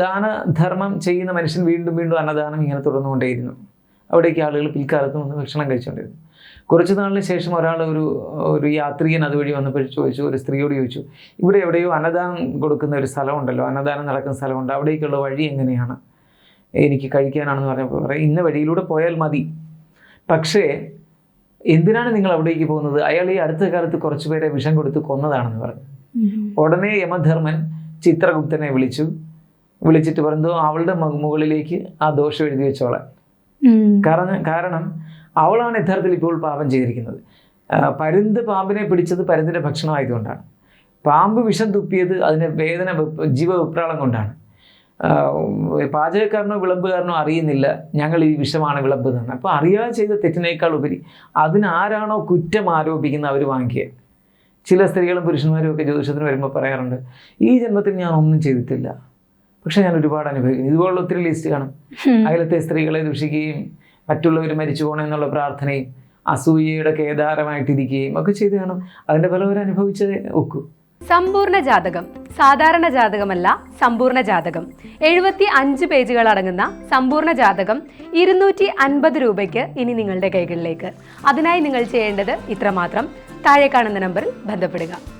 ദാനധർമ്മം ചെയ്യുന്ന മനുഷ്യൻ വീണ്ടും വീണ്ടും അന്നദാനം ഇങ്ങനെ തുടർന്നുകൊണ്ടേയിരുന്നു. അവിടേക്ക് ആളുകൾ പിൽക്കാലത്ത് വന്ന് ഭക്ഷണം കഴിച്ചുകൊണ്ടിരുന്നു. കുറച്ച് നാളിന് ശേഷം ഒരാൾ ഒരു ഒരു യാത്രികൻ അതുവഴി വന്നപ്പോൾ ചോദിച്ചു ഒരു സ്ത്രീയോട് ചോദിച്ചു ഇവിടെ എവിടെയോ അന്നദാനം കൊടുക്കുന്ന ഒരു സ്ഥലമുണ്ടല്ലോ അന്നദാനം നടക്കുന്ന സ്ഥലമുണ്ട് അവിടേക്കുള്ള വഴി എങ്ങനെയാണ്? എനിക്ക് കഴിക്കാനാണെന്ന് പറഞ്ഞപ്പോൾ പറയാം ഇന്ന വഴിയിലൂടെ പോയാൽ മതി. പക്ഷേ എന്തിനാണ് നിങ്ങൾ അവിടേക്ക് പോകുന്നത്? അയാൾ ഈ അടുത്ത കാലത്ത് കുറച്ചുപേരെ വിഷം കൊടുത്ത് കൊന്നതാണെന്ന് പറഞ്ഞു. ഉടനെ യമധർമ്മൻ ചിത്രഗുപ്തനെ വിളിച്ചു വിളിച്ചിട്ട് പറഞ്ഞു അവളുടെ മുകളിലേക്ക് ആ ദോഷം എഴുതി വെച്ചോളെ കാരണം കാരണം അവളാണ് യഥാർത്ഥത്തിൽ ഇപ്പോൾ പാപം ചെയ്തിരിക്കുന്നത്. പരുന്ത് പാമ്പിനെ പിടിച്ചത് പരുന്തിന്റെ ഭക്ഷണമായതുകൊണ്ടാണ്. പാമ്പ് വിഷം തുപ്പിയത് അതിന് വേദന ജീവ ജീവവിപ്രാളം കൊണ്ടാണ്. പാചകക്കാരനോ വിളമ്പുകാരനോ അറിയുന്നില്ല ഞങ്ങൾ ഈ വിഷമാണ് വിളമ്പുന്നത് അപ്പോൾ അറിയാതെ ചെയ്ത തെറ്റിനേക്കാൾ ഉപരി അതിനാരാണോ കുറ്റം ആരോപിക്കുന്നത് അവർ വാങ്ങിക്കുക ചില സ്ത്രീകളും പുരുഷന്മാരും ഒക്കെ ജ്യോതിഷത്തിന് വരുമ്പോൾ പറയാറുണ്ട് ഈ ജന്മത്തിൽ ഞാൻ ഒന്നും ചെയ്തിട്ടില്ല. പക്ഷെ ഞാൻ ഒരുപാട് അനുഭവിക്കുന്നു ഇതുപോലുള്ള ഒത്തിരി ലിസ്റ്റ് കാണും. അയലത്തെ സ്ത്രീകളെ ദുഷിക്കുകയും മറ്റുള്ളവർ മരിച്ചു പോകണമെന്നുള്ള പ്രാർത്ഥനയും അസൂയയുടെ കേദാരമായിട്ടിരിക്കുകയും ഒക്കെ ചെയ്ത് കാണും. അതിന്റെ ഫലം അവർ അനുഭവിച്ചതേ ഒക്കൂ. സമ്പൂർണ ജാതകം സാധാരണ ജാതകമല്ല സമ്പൂർണ ജാതകം. എഴുപത്തി അഞ്ച് പേജുകൾ അടങ്ങുന്ന സമ്പൂർണ ജാതകം ഇരുന്നൂറ്റി അൻപത് രൂപയ്ക്ക് ഇനി നിങ്ങളുടെ കൈകളിലേക്ക്. അതിനായി നിങ്ങൾ ചെയ്യേണ്ടത് ഇത്രമാത്രം. താഴെ കാണുന്ന നമ്പറിൽ ബന്ധപ്പെടുക.